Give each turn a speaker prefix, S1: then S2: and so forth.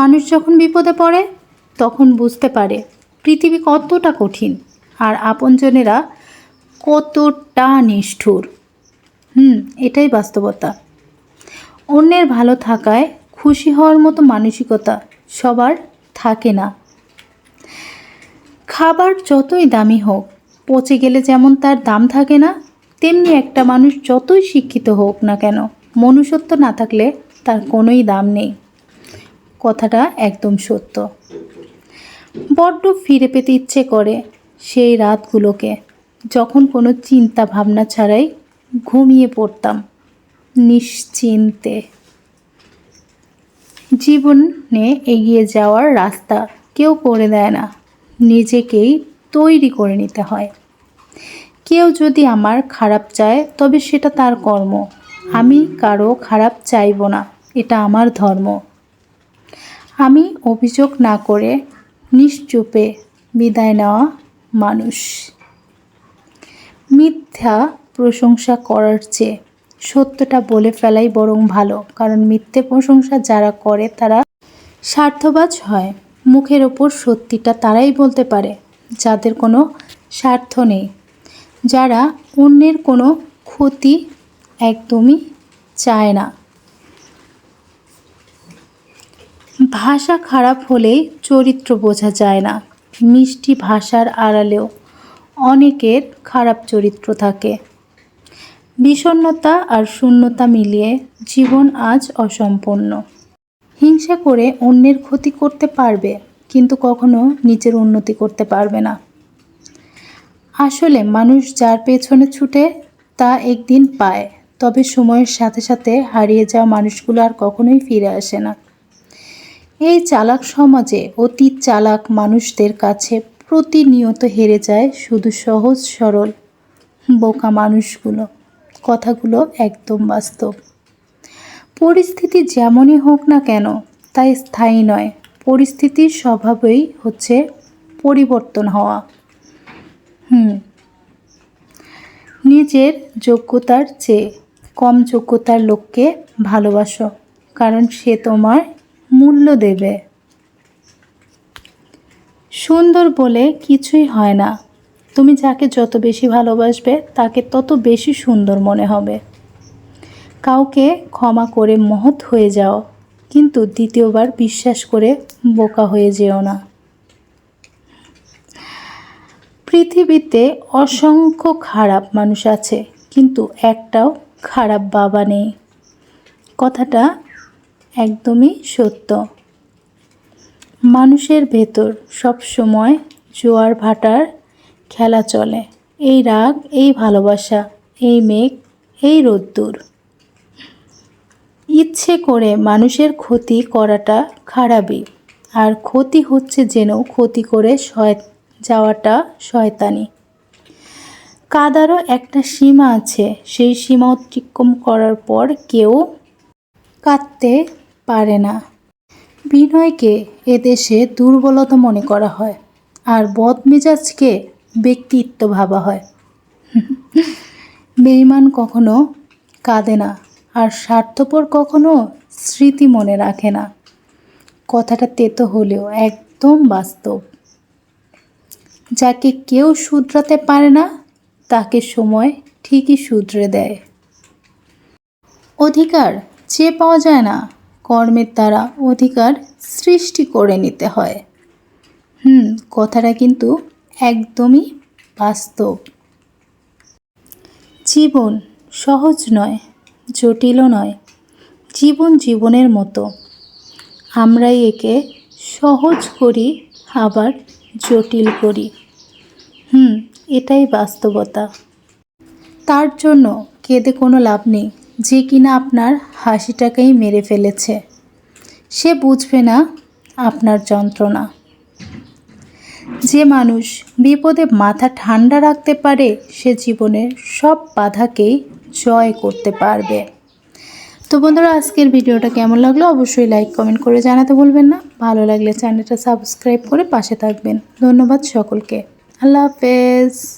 S1: মানুষ যখন বিপদে পড়ে, তখন বুঝতে পারে পৃথিবী কতটা কঠিন আর আপনজনেরা কতটা নিষ্ঠুর। হুম, এটাই বাস্তবতা। অন্যের ভালো থাকায় খুশি হওয়ার মতো মানসিকতা সবার থাকে না। খাবার যতই দামি হোক, পচে গেলে যেমন তার দাম থাকে না, তেমনি একটা মানুষ যতই শিক্ষিত হোক না কেন, মনুষ্যত্ব না থাকলে তার কোনোই দাম নেই। কথাটা একদম সত্য। বড্ড ফিরে পেতে ইচ্ছে করে সেই রাতগুলোকে, যখন কোনো চিন্তা ভাবনা ছাড়াই ঘুমিয়ে পড়তাম নিশ্চিন্তে। জীবনে এগিয়ে যাওয়ার রাস্তা কেউ করে দেয় না, নিজেকেই তৈরি করে নিতে হয়। কেউ যদি আমার খারাপ চায়, তবে সেটা তার কর্ম। আমি কারও খারাপ চাইব না, এটা আমার ধর্ম। আমি অভিযোগ না করে নিশ্চুপে বিদায় নেওয়া মানুষ। মিথ্যা প্রশংসা করার চেয়ে সত্যটা বলে ফেলাই বরং ভালো, কারণ মিথ্যে প্রশংসা যারা করে তারা স্বার্থবাজ হয়। মুখের ওপর সত্যিটা তারাই বলতে পারে, যাদের কোনো স্বার্থ নেই। যারা অন্যের কোনো ক্ষতি একদমই চায় না। ভাষা খারাপ হলেই চরিত্র বোঝা যায় না। মিষ্টি ভাষার আড়ালেও অনেকের খারাপ চরিত্র থাকে। বিষণ্ণতা আর শূন্যতা মিলিয়ে জীবন আজ অসম্পূর্ণ। হিংসা করে অন্যের ক্ষতি করতে পারবে, কিন্তু কখনো নিজের উন্নতি করতে পারবে না। আসলে মানুষ যার পেছনে ছুটে তা একদিন পায়, তবে সময়ের সাথে সাথে হারিয়ে যাওয়া মানুষগুলো আর কখনোই ফিরে আসে না। এই চালাক সমাজে অতি চালাক মানুষদের কাছে প্রতিনিয়ত হেরে যায় শুধু সহজ সরল, বোকা মানুষগুলো। কথাগুলো একদম বাস্তব। পরিস্থিতি যেমনই হোক না কেন, তাই স্থায়ী নয়। পরিস্থিতির স্বভাবেই হচ্ছে পরিবর্তন হওয়া। হুম। নিজের যোগ্যতার চেয়ে কম যোগ্যতার লোককে ভালোবাসো, কারণ সে তোমার মূল্য দেবে। সুন্দর বলে কিছুই হয় না। তুমি যাকে যত বেশি ভালোবাসবে, তাকে তত বেশি সুন্দর মনে হবে। কাউকে ক্ষমা করে মহৎ হয়ে যাও, কিন্তু দ্বিতীয়বার বিশ্বাস করে বোকা হয়ে যেও না। পৃথিবীতে অসংখ্য খারাপ মানুষ আছে, কিন্তু একটাও খারাপ বাবা নেই। কথাটা একদমই সত্য। মানুষের ভেতর সব সময় জোয়ার ভাটার খেলা চলে। এই রাগ, এই ভালোবাসা, এই মেঘ, এই রোদ্দুর। ইচ্ছে করে মানুষের ক্ষতি করাটা খারাপই। আর ক্ষতি হচ্ছে যেন ক্ষতি করে যাওয়াটা শয়তানি। কাদারও একটা সীমা আছে। সেই সীমা অতিক্রম করার পর কেউ কাঁদতে পারে না। বিনয়কে এদেশে দুর্বলতা মনে করা হয় আর বদমেজাজকে ব্যক্তিত্ব ভাবা হয়। বেইমান কখনো কাঁদে না আর স্বার্থপর কখনো স্মৃতি মনে রাখে না। কথাটা তেতো হলেও একদম বাস্তব। যাকে কেউ শুধরাতে পারে না, তাকে সময় ঠিকই শুধরে দেয়। অধিকার চেয়ে পাওয়া যায় না কর্মের দ্বারা অধিকার সৃষ্টি করে নিতে হয়। হুম, কথাটা কিন্তু একদমই বাস্তব। জীবন সহজ নয়, জটিলও নয়, জীবন জীবনের মতো। আমরাই একে সহজ করি, আবার জটিল করি। হুম, এটাই বাস্তবতা। তার জন্য কেঁদে কোনো লাভ নেই। যে কিনা আপনার হাসিটাকেই মেরে ফেলেছে। সে বুঝবে না আপনার যন্ত্রণা। যে মানুষ বিপদে মাথা ঠান্ডা রাখতে পারে, সে জীবনের সব বাধাকেই জয় করতে পারবে। তো বন্ধুরা, আজকের ভিডিওটা কেমন লাগল অবশ্যই লাইক কমেন্ট করে জানাতে ভুলবেন না। ভালো লাগলে চ্যানেলটা সাবস্ক্রাইব করে পাশে থাকবেন। ধন্যবাদ সকলকে। আল্লাহ হাফেজ।